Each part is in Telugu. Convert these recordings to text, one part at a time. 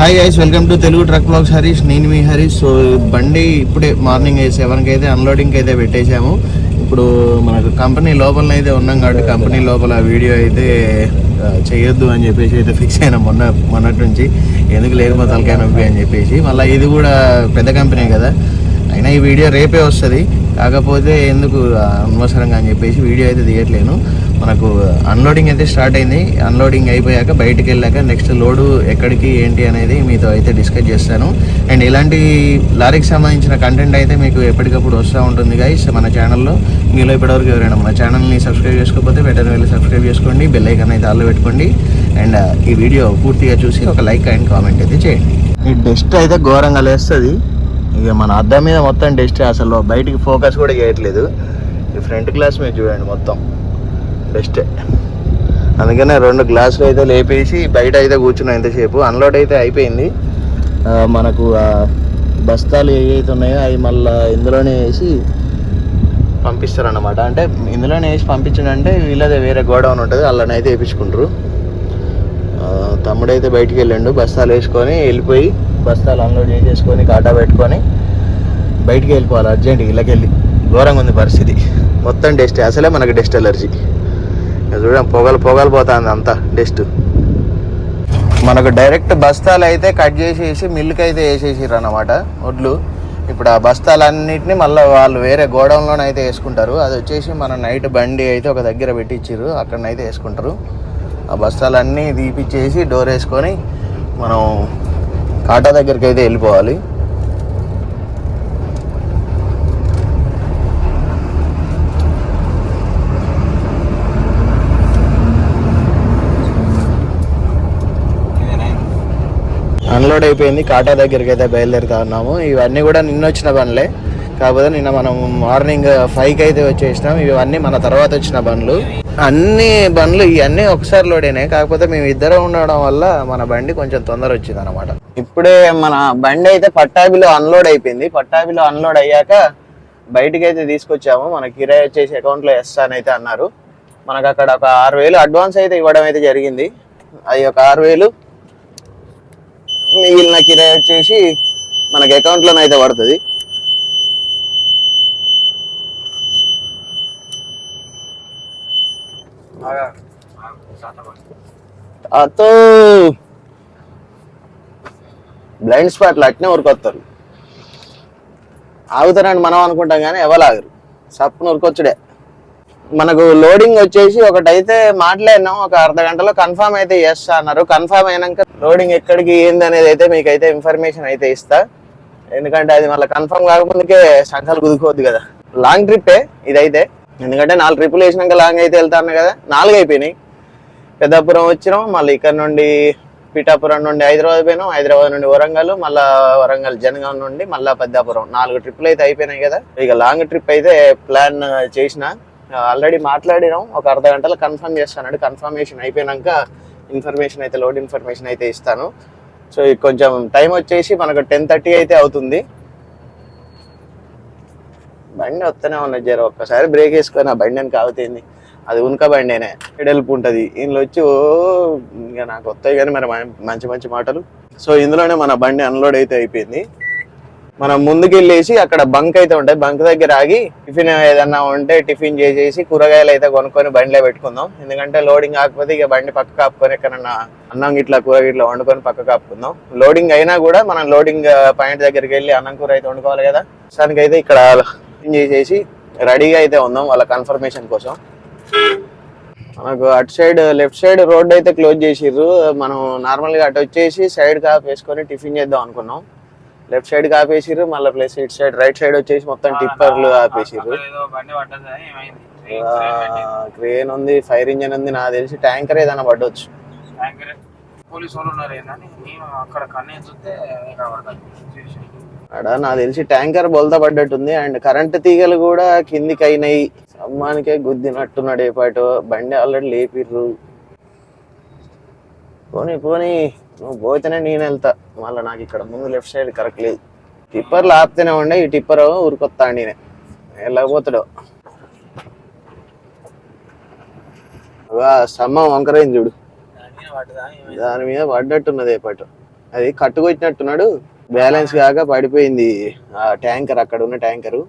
Hi guys welcome to Telugu truck blogs Harish నేను మీ హరీష్ సో బండి ఇప్పుడే మార్నింగ్ సెవెన్కి అయితే అన్లోడింగ్కి అయితే పెట్టేశాము ఇప్పుడు మనకు కంపెనీ లోపల అయితే ఉన్నాం కాబట్టి కంపెనీ లోపల వీడియో అయితే చేయొద్దు అని చెప్పేసి అయితే ఫిక్స్ అయినా మొన్న మొన్నటి నుంచి. ఎందుకు లేకపోతే తలకాయ నొప్పి అని చెప్పేసి. మళ్ళీ ఇది కూడా పెద్ద కంపెనీ కదా. అయినా ఈ వీడియో రేపే వస్తుంది. కాకపోతే ఎందుకు అనవసరంగా అని చెప్పేసి వీడియో అయితే తీయట్లేను మనకు అన్లోడింగ్ అయితే స్టార్ట్ అయింది. అన్లోడింగ్ అయిపోయాక బయటకు వెళ్ళాక నెక్స్ట్ లోడు ఎక్కడికి ఏంటి అనేది మీతో అయితే డిస్కస్ చేస్తాను. అండ్ ఇలాంటి లారీకి సంబంధించిన కంటెంట్ అయితే మీకు ఎప్పటికప్పుడు వస్తూ ఉంటుంది గైస్ మన ఛానల్లో మీలో ఇప్పటివరకు ఎవరైనా మన ఛానల్ని సబ్స్క్రైబ్ చేసుకోకపోతే వెంటనే వెళ్ళి సబ్స్క్రైబ్ చేసుకోండి. బెల్ ఐకాన్ అయితే ఆల్లో పెట్టుకోండి. అండ్ uh, ఈ వీడియో పూర్తిగా చూసి ఒక లైక్ అండ్ కామెంట్ అయితే చేయండి. ఈ డస్ట్ అయితే ఘోరంగా లేస్తుంది. ఇక మన అద్దం మీద మొత్తం డస్ట్ అసలు బయటికి ఫోకస్ కూడా చేయట్లేదు. ఈ ఫ్రంట్ గ్లాస్ మీద చూడండి మొత్తం. బెస్టే అందుకనే రెండు గ్లాసులు అయితే లేపేసి బయట అయితే కూర్చున్నాం ఎంతసేపు అన్లోడ్ అయితే అయిపోయింది. మనకు ఆ బస్తాలు ఏవైతే ఉన్నాయో అవి మళ్ళీ ఇందులోనే వేసి పంపిస్తారన్నమాట. అంటే ఇందులోనే వేసి పంపించడంటే అంటే వీళ్ళదే వేరే గోడౌన్ ఉంటుంది అల్లనైతే వేయించుకుంటారు తమ్ముడైతే బయటికి వెళ్ళిండు బస్తాలు వేసుకొని వెళ్ళిపోయి బస్తాలు అన్లోడ్ చేసేసుకొని కాటా పెట్టుకొని బయటికి వెళ్ళిపోవాలి అర్జెంట్ ఇళ్ళకెళ్ళి. ఘోరంగా ఉంది పరిస్థితి. మొత్తం డెస్ట్ అసలే మనకు డెస్ట్ అలర్జీ చూడండి పొగలు పొగలు పోతుంది అంతా డస్ట్ మనకు డైరెక్ట్ బస్తాలు అయితే కట్ చేసేసి మిల్లుకి అయితే వేసేసారు అన్నమాట వడ్లు. ఇప్పుడు ఆ బస్తాలన్నిటిని మళ్ళీ వాళ్ళు వేరే గోడౌన్లోనే అయితే వేసుకుంటారు. అది వచ్చేసి మన నైట్ బండి అయితే ఒక దగ్గర పెట్టించారు అక్కడనైతే వేసుకుంటారు. ఆ బస్తాలన్నీ తీపిచ్చేసి డోర్ వేసుకొని మనం కాటా దగ్గరికి అయితే వెళ్ళిపోవాలి. అన్లోడ్ అయిపోయింది కాటా దగ్గరికి అయితే బయలుదేరుతా ఉన్నాము. ఇవన్నీ కూడా నిన్న వచ్చిన బండ్లే. కాకపోతే నిన్న మనం మార్నింగ్ ఫైవ్కి అయితే వచ్చేసినాం. ఇవన్నీ మన తర్వాత వచ్చిన బండ్లు. అన్ని బండ్లు ఇవన్నీ ఒకసారి లోడ్ అయినాయి. కాకపోతే మేము ఇద్దరం ఉండడం వల్ల మన బండి కొంచెం తొందర వచ్చింది అనమాట ఇప్పుడే మన బండి అయితే పట్టాభిలో అన్లోడ్ అయిపోయింది. పట్టాభిలో అన్లోడ్ అయ్యాక బయటికి అయితే తీసుకొచ్చాము. మన కిరాయి వచ్చేసి అకౌంట్లో వేస్తానైతే అన్నారు. మనకు అక్కడ ఒక ఆరు వేలు అడ్వాన్స్ అయితే ఇవ్వడం అయితే జరిగింది. అవి ఒక ఆరు వేలు మిగిలిన కిరాయి వచ్చేసి మనకి అకౌంట్లోనే అయితే పడుతుంది. అతో బ్లైండ్ స్పాట్లు అట్నే ఉరికొస్తారు ఆగుతారని మనం అనుకుంటాం కానీ ఎవరు ఆగరు. సప్పును ఉరికొచ్చుడే. మనకు లోడింగ్ వచ్చేసి ఒకటైతే మాట్లాడినాం ఒక అర్ధ గంటలో కన్ఫర్మ్ అయితే చేస్తా అన్నారు. కన్ఫర్మ్ అయినాక లోడింగ్ ఎక్కడికి ఏంది అనేది అయితే మీకు అయితే ఇన్ఫర్మేషన్ అయితే ఇస్తా. ఎందుకంటే అది మళ్ళీ కన్ఫర్మ్ కాకముందుకే సంఘాలు కుదుకోవద్దు కదా. లాంగ్ ట్రిప్పే ఇదైతే. ఎందుకంటే నాలుగు ట్రిప్పులు వేసినాక లాంగ్ అయితే వెళ్తాను కదా. నాలుగు అయిపోయినాయి. పెద్దాపురం వచ్చినాం మళ్ళీ ఇక్కడ నుండి పిఠాపురం నుండి హైదరాబాద్ పోయినాం హైదరాబాద్ నుండి వరంగల్ మళ్ళా వరంగల్ జనగాం నుండి మళ్ళా పెద్దాపురం. నాలుగు ట్రిప్పులు అయితే అయిపోయినాయి కదా. ఇక లాంగ్ ట్రిప్ అయితే ప్లాన్ చేసిన. ఆల్రెడీ మాట్లాడినాం. ఒక అర్ధ గంటలో కన్ఫర్మ్ చేస్తానండి కన్ఫర్మేషన్ అయిపోయాక ఇన్ఫర్మేషన్ అయితే లోడ్ ఇన్ఫర్మేషన్ అయితే ఇస్తాను. సో కొంచెం టైం వచ్చేసి మనకు టెన్ థర్టీ అయితే అవుతుంది. బండి వస్తూనే ఉన్నది జర ఒక్కసారి బ్రేక్ వేసుకొని ఆ బండి అని కాగుతుంది అది ఉనక బండినే. ఎడల్పు ఉంటుంది. ఇందులో వచ్చి ఓ ఇంకా నాకు వస్తాయి కానీ మరి మంచి మంచి మాటలు. సో ఇందులోనే మన బండి అన్లోడ్ అయితే అయిపోయింది. మనం ముందుకెళ్ళేసి అక్కడ బంక్ అయితే ఉంటాయి. బంక్ దగ్గర ఆగి టిఫిన్ ఏదన్నా ఉంటే టిఫిన్ చేసేసి కూరగాయలు అయితే కొనుక్కొని బండిలో పెట్టుకుందాం. ఎందుకంటే లోడింగ్ ఆకపోతే ఇక బండి పక్క కాపుకొని ఎక్కడన్నా అన్నం గిట్లా కూర ఇట్లా వండుకొని పక్క కాపుకుందాం. లోడింగ్ అయినా కూడా మనం లోడింగ్ పాయింట్ దగ్గరికి వెళ్ళి అన్నం కూర అయితే వండుకోవాలి కదా. దానికైతే అయితే ఇక్కడ టిఫిన్ చేసేసి రెడీగా అయితే ఉందాం వాళ్ళ కన్ఫర్మేషన్ కోసం. మనకు అటు సైడ్ లెఫ్ట్ సైడ్ రోడ్ అయితే క్లోజ్ చేసిర్రు. మనం నార్మల్గా అటు వచ్చేసి సైడ్ కాప్ వేసుకొని టిఫిన్ చేద్దాం అనుకున్నాం. లెఫ్ట్ సైడ్ ఆపేసిర్రు మళ్ళీ ప్లస్ ఇటు సైడ్ రైట్ సైడ్ వచ్చేసి మొత్తం టిప్పర్లు ఆపేసిర్రు. క్రేన్ ఉంది ఫైర్ ఇంజన్ ఉంది నాకు తెలిసి ట్యాంకర్ ఏదైనా పడవచ్చు అక్కడ. అక్కడ నాకు తెలిసి ట్యాంకర్ బొలత పడ్డట్టుంది అండ్ కరెంట్ తీగలు కూడా కిందికి అయినాయి సమ్మానికే గుద్దినట్టున్నాడు ఏ పాటు. బండి ఆల్రెడీ లేపిర్రు. పోనీ పోనీ. నువ్వు పోతేనే నేను వెళ్తా. మళ్ళీ నాకు ఇక్కడ ముందు లెఫ్ట్ సైడ్ కరెక్ట్ లేదు. టిప్పర్లు ఆపితేనే ఉండే ఈ టిప్పర్ ఊరికొత్తా నేనే వెళ్ళకపోతాడు స్తంభం వంకరైంది చూడు. దాని మీద పడ్డట్టున్నది ఏ పాటు అది కట్టుకొచ్చినట్టున్నాడు. బ్యాలెన్స్ కాక పడిపోయింది ఆ ట్యాంకర్ అక్కడ ఉన్న ట్యాంకరు.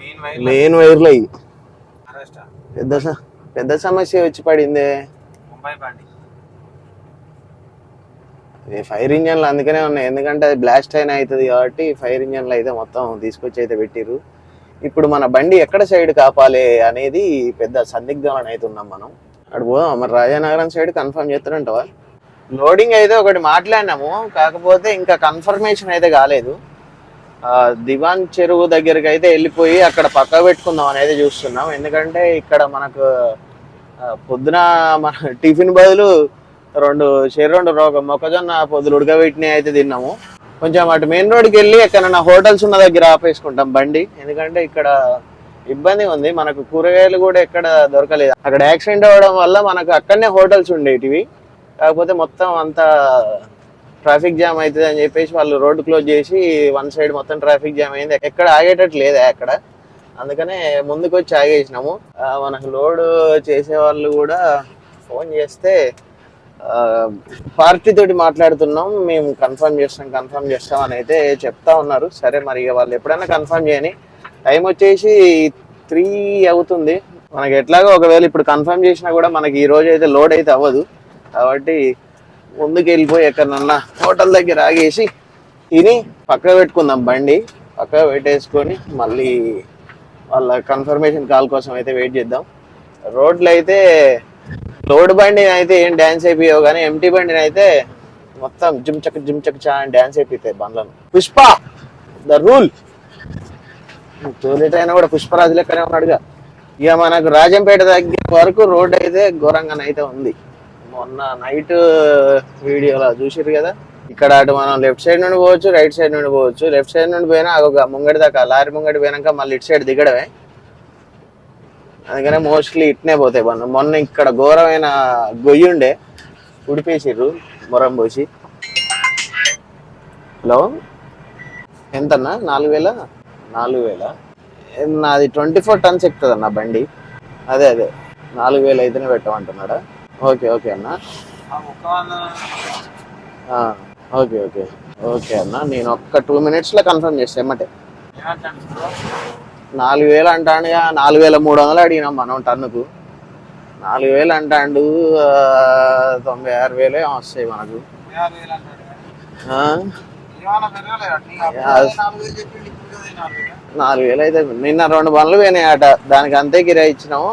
మెయిన్ వైర్ మెయిన్ వైర్లు పెద్ద పెద్ద సమస్య వచ్చి పడిందే. ఫైర్ ఇంజన్లు అందుకనే ఉన్నాయి. ఎందుకంటే అది బ్లాస్ట్ అయిన అవుతుంది కాబట్టి ఫైర్ ఇంజన్లు అయితే మొత్తం తీసుకొచ్చి అయితే పెట్టిరు ఇప్పుడు మన బండి ఎక్కడ సైడ్ కాపాలి అనేది పెద్ద సందిగ్ధంలో అయితే ఉన్నాం మనం. అక్కడ పోదాం. మరి రాజానగరం సైడ్ కన్ఫర్మ్ చేస్తారంటవా? లోడింగ్ అయితే ఒకటి మాట్లాడినాము. కాకపోతే ఇంకా కన్ఫర్మేషన్ అయితే కాలేదు. దివాన్ చెరువు దగ్గరికి అయితే వెళ్ళిపోయి అక్కడ పక్క పెట్టుకుందాం అనేది చూస్తున్నాం. ఎందుకంటే ఇక్కడ మనకు పొద్దున మన టిఫిన్ బదులు రెండు షేర్ రెండు మొక్కజొన్న పొద్దులు ఉడకబెట్టినవి అయితే తిన్నాము. కొంచెం అటు మెయిన్ రోడ్కి వెళ్ళి ఎక్కడైనా హోటల్స్ ఉన్న దగ్గర ఆపేసుకుంటాం బండి. ఎందుకంటే ఇక్కడ ఇబ్బంది ఉంది. మనకు కూరగాయలు కూడా ఎక్కడ దొరకలేదు. అక్కడ యాక్సిడెంట్ అవ్వడం వల్ల మనకు అక్కడనే హోటల్స్ ఉండేటివి. కాకపోతే మొత్తం అంతా ట్రాఫిక్ జామ్ అవుతుంది అని చెప్పేసి వాళ్ళు రోడ్డు క్లోజ్ చేసి వన్ సైడ్ మొత్తం ట్రాఫిక్ జామ్ అయింది. ఎక్కడ ఆగేటట్టు లేదా అక్కడ? అందుకనే ముందుకు వచ్చి ఆగేసినాము మనకు లోడ్ చేసే వాళ్ళు కూడా ఫోన్ చేస్తే పార్టీ తోటి మాట్లాడుతున్నాం. మేము కన్ఫర్మ్ చేస్తాం కన్ఫర్మ్ చేస్తాం అని అయితే చెప్తా ఉన్నారు. సరే మరి ఇక వాళ్ళు ఎప్పుడైనా కన్ఫర్మ్ చేయని టైం వచ్చేసి త్రీ అవుతుంది. మనకి ఎట్లాగో ఒకవేళ ఇప్పుడు కన్ఫర్మ్ చేసినా కూడా మనకి ఈ రోజు అయితే లోడ్ అయితే అవ్వదు. కాబట్టి ముందుకు వెళ్ళిపోయి ఎక్కడన్నా హోటల్ దగ్గర ఆగేసి తిని పక్క పెట్టుకుందాం బండి. పక్క పెట్టేసుకొని మళ్ళీ వాళ్ళ కన్ఫర్మేషన్ కాల్ కోసం అయితే వెయిట్ చేద్దాం. రోడ్లు అయితే లోడ్ బండి అయితే ఏం డ్యాన్స్ అయిపోయావు కానీ ఎంటీ బండిని అయితే మొత్తం జిమ్ చక్ జిమ్ చక్ చా అని డ్యాన్స్ అయిపోతాయి బండ్లను. పుష్ప! The rule! తోలేట అయినా కూడా పుష్పరాజు లెక్కనే ఉన్నాడుగా. ఇక మనకు రాజంపేట దగ్గర వరకు రోడ్ అయితే ఘోరంగా అయితే ఉంది. మొన్న నైట్ వీడియోలో చూసిరు కదా? ఇక్కడ అటు మనం లెఫ్ట్ సైడ్ నుండి పోవచ్చు రైట్ సైడ్ నుండి పోవచ్చు. లెఫ్ట్ సైడ్ నుండి పోయినా ఒక ముంగడి దాకా లారీ ముంగడి పోయినాక మళ్ళీ ఇటు సైడ్ దిగడమే. అందుకనే మోస్ట్లీ ఇట్నే పోతాయి బండ్లు. మొన్న ఇక్కడ ఘోరమైన గొయ్యి ఉండే ఉడిపేసిర్రు మొరం పోసి. హలో? ఎంతన్నా? నాలుగు వేల? నాలుగు వేల? నాది ట్వంటీ ఫోర్ టన్స్ ఎక్కుతుంది అన్న బండి. అదే అదే. నాలుగు వేలు అయితేనే పెట్టమంటున్నాడా? ఓకే ఓకే అన్న. Okay okay. ఓకే అన్న. నేను ఒక్క టూ మినిట్స్లో కన్ఫర్మ్ చేస్తే. ఎమ్మటే నాలుగు వేలు అంటాడుగా నాలుగు వేల మూడు వందలు అడిగినాం మనం టన్నుకు. నాలుగు వేలు అంటాడు తొంభై ఆరు వేలే వస్తాయి మనకు. అంటాడు నాలుగు వేలు అయితే నిన్న రెండు పోయినాయి అట దానికి అంతే కిరాయి ఇచ్చినాము.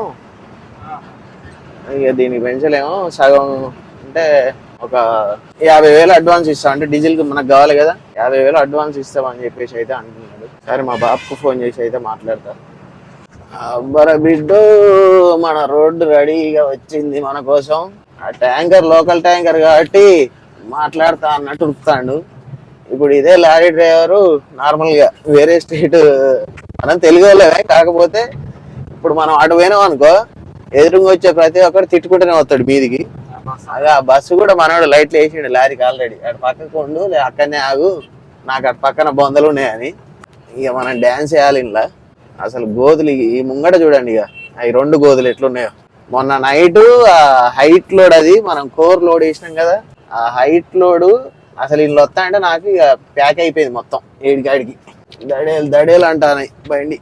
ఇక దీనికి పెంచలేము సగం అంటే ఒక యాభై వేలు అడ్వాన్స్ ఇస్తాం అంటే డీజిల్కి మనకు కావాలి కదా. యాభై వేలు అడ్వాన్స్ ఇస్తామని చెప్పేసి అయితే అంటున్నాడు సరే మా బాబుకు ఫోన్ చేసి అయితే మాట్లాడతా. అబ్బర బిడ్డు మన రోడ్డు రెడీగా వచ్చింది మన కోసం. ఆ ట్యాంకర్ లోకల్ ట్యాంకర్ కాబట్టి మాట్లాడతా అన్నట్టు ఉరుకుతాడు. ఇప్పుడు ఇదే లారీ డ్రైవరు నార్మల్గా వేరే స్టేట్ మనం తెలుగు వాళ్ళమే. కాకపోతే ఇప్పుడు మనం అటు పోయినాం అనుకో ఎదురుగా వచ్చే ప్రతి ఒక్కరు తిట్టుకుంటూనే వస్తాడు మీదికి. అదే ఆ బస్సు కూడా మనోడు లైట్లు వేసిండు లారీకి ఆల్రెడీ అటు పక్కకు ఉండు అక్కడనే ఆగు. నాకు అటు పక్కన బొందలు ఉన్నాయని. ఇక మనం డ్యాన్స్ వేయాలి ఇంట్లో. అసలు గోధులు ఈ- ఈ ముంగట చూడండి ఇక. అవి రెండు గోధులు ఎట్లున్నాయో. మొన్న నైట్ ఆ హైట్ లోడ్ అది మనం కోర్ లోడ్ వేసినాం కదా. ఆ హైట్ లోడు అసలు ఇల్లు వస్తా అంటే నాకు ఇక ప్యాక్ అయిపోయింది మొత్తం. ఏడికాడికి దడేలు దడేలు అంటాను బండి.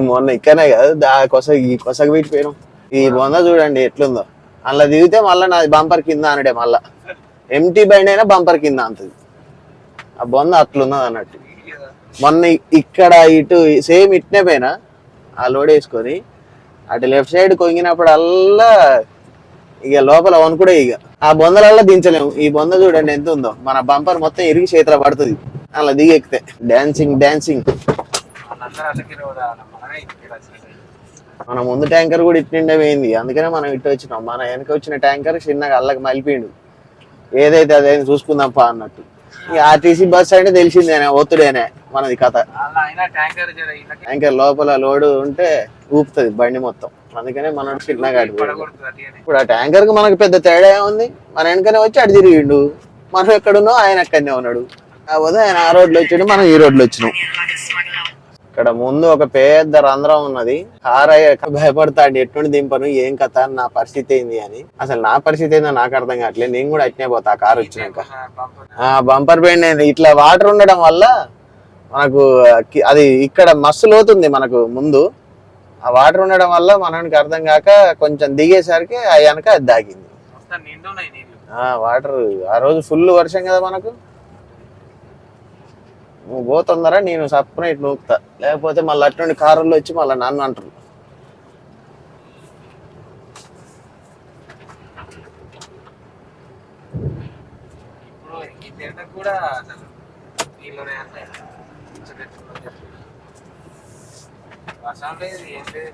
మొన్న ఇక్కడనే కదా దా ఈ కొసగ పెట్టిపోయినాం ఈ బొంద చూడండి ఎట్లుందో. అందులో దిగితే మళ్ళీ నాది బంపర్ కింద అనడే మళ్ళా. ఎంటీ బండి అయినా బంపర్ కింద అంతది. ఆ బొంద అట్లున్నది అన్నట్టు. మొన్న ఇక్కడ ఇటు సేమ్ ఇట్నే పోయినా. ఆ లోడ్ వేసుకొని అటు లెఫ్ట్ సైడ్ కొంగినప్పుడల్లా ఇక లోపల వణుకుడే ఇక. ఆ బొందలల్లా దించలేము. ఈ బొంద చూడండి ఎంత ఉందో. మన బంపర్ మొత్తం ఇరిగి చేతిలో పడుతుంది. అలా దిగి ఎక్కితే డాన్సింగ్ డాన్సింగ్ మన ముందు ట్యాంకర్ కూడా ఇట్టిండే పోయింది. అందుకనే మనం ఇటు వచ్చినాం. మన వెనక వచ్చిన ట్యాంకర్ చిన్నగా అల్లకి మలిపిండు. ఏదైతే అదే చూసుకుందాం పా అన్నట్టు. ఆర్టీసీ బస్ అంటే తెలిసిందేనే ఒత్తుడేనే మనది కథ. ట్యాంకర్ లోపల లోడు ఉంటే ఊపుతుంది బండి మొత్తం. అందుకనే మనం చిన్నగా అటు పోయిండు. పడగొడుతుంది అట్లనే ఇప్పుడు ఆ ట్యాంకర్కి మనకు పెద్ద తేడా ఉంది మన వెనకనే వచ్చి అటు తిరిగిండు. మనం ఎక్కడున్నాం ఆయన ఎక్కడనే ఉన్నాడు. కాకపోతే ఆయన ఆ రోడ్లో వచ్చాడు మనం ఈ రోడ్లో వచ్చినాం. ఇక్కడ ముందు ఒక పెద్ద రంధ్రం ఉన్నది. కార్ అయ్యాక భయపడతాడు? ఎటువంటి దింపను? ఏం కథ? నా పరిస్థితి ఏంది అని. అసలు నా పరిస్థితి ఏందో నాకు అర్థం కావట్లేదు నేను కూడా అట్నే పోతా ఆ కార్ వచ్చినాక. ఆ బంపర్ బెండ్ అయింది ఇట్లా వాటర్ ఉండడం వల్ల మనకు అది ఇక్కడ మస్తు లోతుంది మనకు ముందు. ఆ వాటర్ ఉండడం వల్ల మనకి అర్థం కాక కొంచెం దిగేసరికి ఆ వెనక అది దాగింది. వాటర్ ఆ రోజు ఫుల్ వర్షం కదా మనకు. నువ్వు పోతుందరా నేను సప్పున ఇటు నూకుతా. లేకపోతే మళ్ళీ అటువంటి కారుల్లో వచ్చి మళ్ళీ నన్ను అంటారు. ఇప్పుడు ఈ తిరగకు కూడా అసలు నీళ్ళనే ఉంటాయి వర్షం లేదు ఏం లేదు.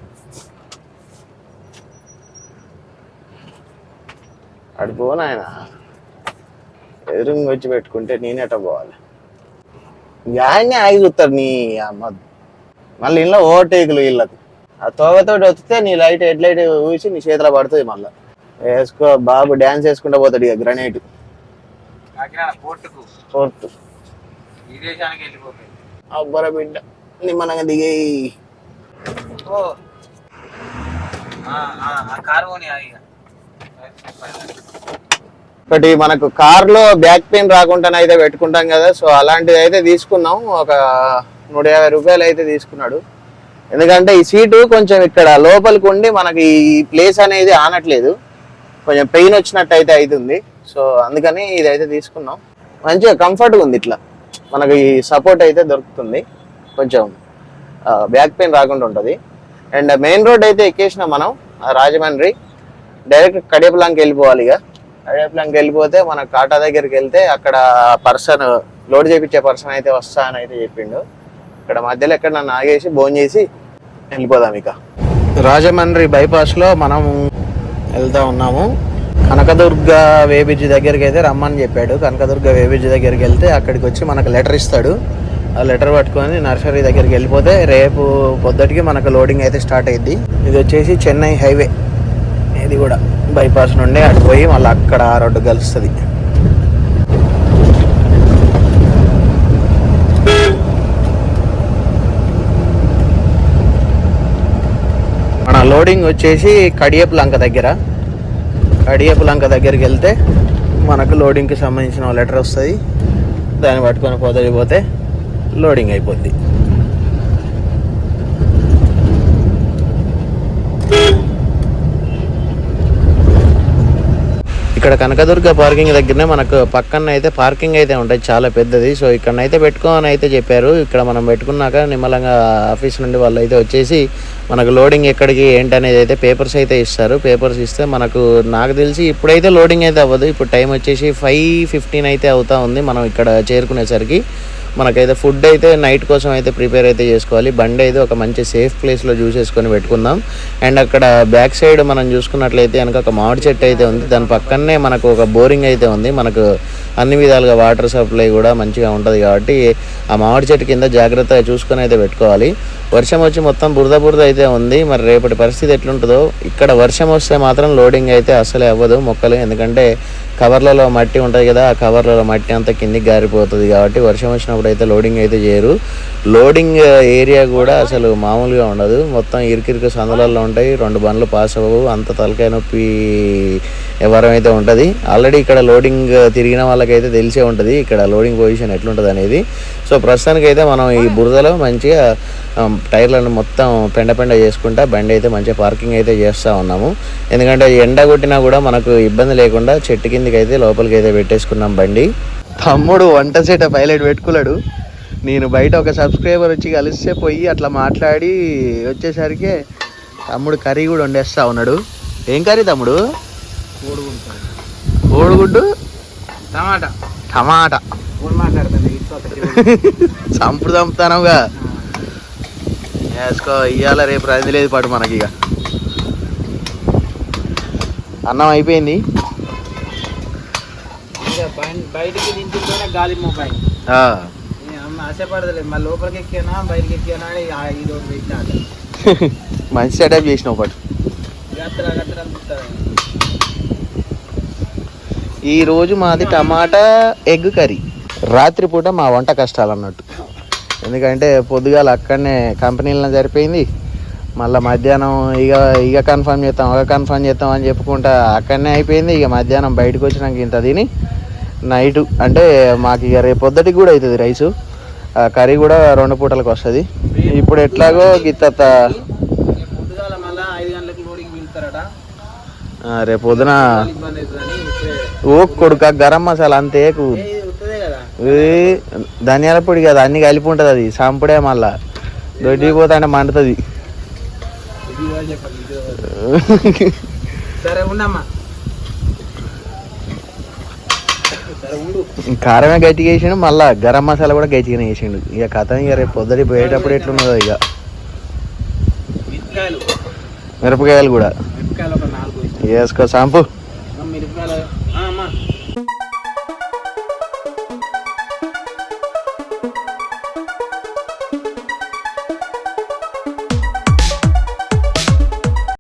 అడిపోను ఆయన ఎదురుగా వచ్చి పెట్టుకుంటే నేనేట పోవాలి. యాన్నే ఆగి చూస్తారు నీ అమ్మ. మళ్ళీ ఇంట్లో ఓవర్టేకులు వీళ్ళకు ఆ తోగతోటి వస్తే నీ లైట్ హెడ్ లైట్ ఊసి నీ చేతిలో పడుతుంది మళ్ళీ. వేసుకో బాబు డ్యాన్స్ వేసుకుంటూ పోతాడు ఇక గ్రనైట్. వెళ్ళిపోతాయి అబ్బర బిడ్డ దిగి కారు ఇక. ఒకటి మనకు కార్లో బ్యాక్ పెయిన్ రాకుండా అయితే పెట్టుకుంటాం కదా. సో అలాంటిది అయితే తీసుకున్నాం. ఒక నూట యాభై రూపాయలు అయితే తీసుకున్నాడు. ఎందుకంటే ఈ సీటు కొంచెం ఇక్కడ లోపలికి ఉండి మనకి ఈ ప్లేస్ అనేది ఆనట్లేదు. కొంచెం పెయిన్ వచ్చినట్టు అయితే అవుతుంది సో అందుకని ఇది అయితే తీసుకున్నాం. మంచిగా కంఫర్ట్గా ఉంది ఇట్లా. మనకి ఈ సపోర్ట్ అయితే దొరుకుతుంది. కొంచెం బ్యాక్ పెయిన్ రాకుండా ఉంటుంది. అండ్ మెయిన్ రోడ్ అయితే ఎక్కేసినాం మనం రాజమండ్రి. డైరెక్ట్ కడియపలాంకి వెళ్ళిపోవాలి ఇక. కడియపులంకి వెళ్ళిపోతే మన కాటా దగ్గరికి వెళ్తే అక్కడ పర్సన్ లోడ్ చేయించే పర్సన్ అయితే వస్తా అని అయితే చెప్పిండు. ఇక్కడ మధ్యలో ఎక్కడ నన్ను ఆగేసి భోజనం చేసి వెళ్ళిపోదాం ఇక. రాజమండ్రి బైపాస్లో మనం వెళ్తా ఉన్నాము. కనకదుర్గ వేబిజ్ దగ్గరికి అయితే రమ్మని చెప్పాడు. కనకదుర్గ వేబిజ్ దగ్గరికి వెళ్తే అక్కడికి వచ్చి మనకు లెటర్ ఇస్తాడు. ఆ లెటర్ పట్టుకొని నర్సరీ దగ్గరికి వెళ్ళిపోతే రేపు పొద్దుటికి మనకు లోడింగ్ అయితే స్టార్ట్ అయింది ఇది వచ్చేసి చెన్నై హైవే. ఇది కూడా. బైపాస్ నుండి అటు పోయి మళ్ళీ అక్కడ ఆ రోడ్డు కలుస్తుంది మన లోడింగ్ వచ్చేసి కడియపులంక దగ్గర. కడియపులంక దగ్గరికి వెళ్తే మనకు లోడింగ్కి సంబంధించిన లెటర్ వస్తుంది. దాన్ని పట్టుకొని పోతే లోడింగ్ అయిపోద్ది. ఇక్కడ కనకదుర్గ పార్కింగ్ దగ్గరనే మనకు పక్కన అయితే పార్కింగ్ అయితే ఉంటాయి చాలా పెద్దది. సో ఇక్కడ అయితే పెట్టుకోని అయితే చెప్పారు. ఇక్కడ మనం పెట్టుకున్నాక నిమ్మలంగా ఆఫీస్ నుండి వాళ్ళు అయితే వచ్చేసి మనకు లోడింగ్ ఎక్కడికి ఏంటి అనేది అయితే పేపర్స్ అయితే ఇస్తారు. పేపర్స్ ఇస్తే మనకు నాకు తెలిసి ఇప్పుడైతే లోడింగ్ అయితే అవ్వదు. ఇప్పుడు టైం వచ్చేసి ఫైవ్ ఫిఫ్టీన్ అయితే అవుతా ఉంది మనం ఇక్కడ చేరుకునేసరికి. మనకైతే ఫుడ్ అయితే నైట్ కోసం అయితే ప్రిపేర్ అయితే చేసుకోవాలి. బండి అయితే ఒక మంచి సేఫ్ ప్లేస్లో చూసేసుకొని పెట్టుకుందాం. అండ్ అక్కడ బ్యాక్ సైడ్ మనం చూసుకున్నట్లయితే కనుక ఒక మామిడి చెట్టు అయితే ఉంది. దాని పక్కనే మనకు ఒక బోరింగ్ అయితే ఉంది. మనకు అన్ని విధాలుగా వాటర్ సప్లై కూడా మంచిగా ఉంటుంది కాబట్టి ఆ మామిడి చెట్టు కింద జాగ్రత్తగా చూసుకొని అయితే పెట్టుకోవాలి. వర్షం వచ్చి మొత్తం బురద బురద అయితే ఉంది. మరి రేపటి పరిస్థితి ఎట్లుంటుందో ఇక్కడ వర్షం వస్తే మాత్రం లోడింగ్ అయితే అసలే అవ్వదు మొక్కలు. ఎందుకంటే కవర్లలో మట్టి ఉంటుంది కదా ఆ కవర్లలో మట్టి అంతా కిందికి గారిపోతుంది కాబట్టి వర్షం వచ్చినప్పుడు అయితే లోడింగ్ అయితే చేయరు. లోడింగ్ ఏరియా uh, కూడా అసలు మామూలుగా ఉండదు. మొత్తం ఇరికిరికి సందులలో ఉంటాయి. రెండు బండ్లు పాస్ అవ్వవు. అంత తలకాయ నొప్పి ఎవరం అయితే ఉంటుంది. ఆల్రెడీ ఇక్కడ లోడింగ్ uh, తిరిగిన వాళ్ళకైతే తెలిసే ఉంటుంది. ఇక్కడ లోడింగ్ పొజిషన్ ఎట్లుంటుంది అనేది. సో ప్రస్తుతానికి అయితే మనం ఈ బురదలో మంచిగా um, టైర్లను మొత్తం పెండ పెండ చేసుకుంటా బండి అయితే మంచిగా పార్కింగ్ అయితే చేస్తూ ఉన్నాము. ఎందుకంటే ఎండ కొట్టినా కూడా మనకు ఇబ్బంది లేకుండా చెట్టు కిందకి అయితే లోపలికి అయితే పెట్టేసుకున్నాం బండి. తమ్ముడు వంట సెట పైలట్ పెట్టుకున్నాడు. నేను బయట ఒక సబ్స్క్రైబర్ వచ్చి కలిస్తే పోయి అట్లా మాట్లాడి వచ్చేసరికి తమ్ముడు కర్రీ కూడా వండేస్తా ఉన్నాడు. ఏం కర్రీ తమ్ముడు? కోడిగుడ్డు. టమాటా. టమాటా. చంపుడు చంపుతానుగా. వేసుకో ఇవాళ రేపు రంది లేదు పాటు మనకి ఇక. అన్నం అయిపోయింది. బయటికి దించుకుంటే గాలి మళ్ళీ లోపలికి ఎక్కానా బయటికి ఎక్కానా అని ఈ రోజు పెట్టినా మంచి సెటప్ గత్తర అనిపిస్తుంది ఈ రోజు మాది టమాటా ఎగ్ కర్రీ. రాత్రిపూట మా వంట కష్టాలు అన్నట్టు. ఎందుకంటే పొద్దుగాల అక్కడనే కంపెనీలో సరిపోయింది. మళ్ళీ మధ్యాహ్నం ఇక ఇక కన్ఫర్మ్ చేస్తాం ఒక కన్ఫర్మ్ చేస్తాం అని చెప్పుకుంటా అక్కడనే అయిపోయింది. ఇక మధ్యాహ్నం బయటకు వచ్చినాక ఇంత తిని నైట్ అంటే మాకు ఇక రేపు పొద్దుటికి కూడా అవుతుంది రైసు. కర్రీ కూడా రెండు పూటలకు వస్తుంది. ఇప్పుడు ఎట్లాగో గిత్త రేపు పొద్దున ఓ కొడుక గరం మసాలా అంతే ధనియాల పొడి కదా అన్ని కలిపి ఉంటుంది అది సాంపుడే మళ్ళా. దొడ్డికి పోతాంటే మండుతుంది. సరే ఉండమ్మా సరే ఉండు కారమే గట్టిగా వేసిండు మళ్ళా గరం మసాలా కూడా గట్టిగానే వేసిండు ఇక కథ ఇక రేపు పొద్దుటి పోయేటప్పుడు ఎట్లున్నదో ఇక. మిరపకాయలు. కూడా. వేసుకో సాంపు.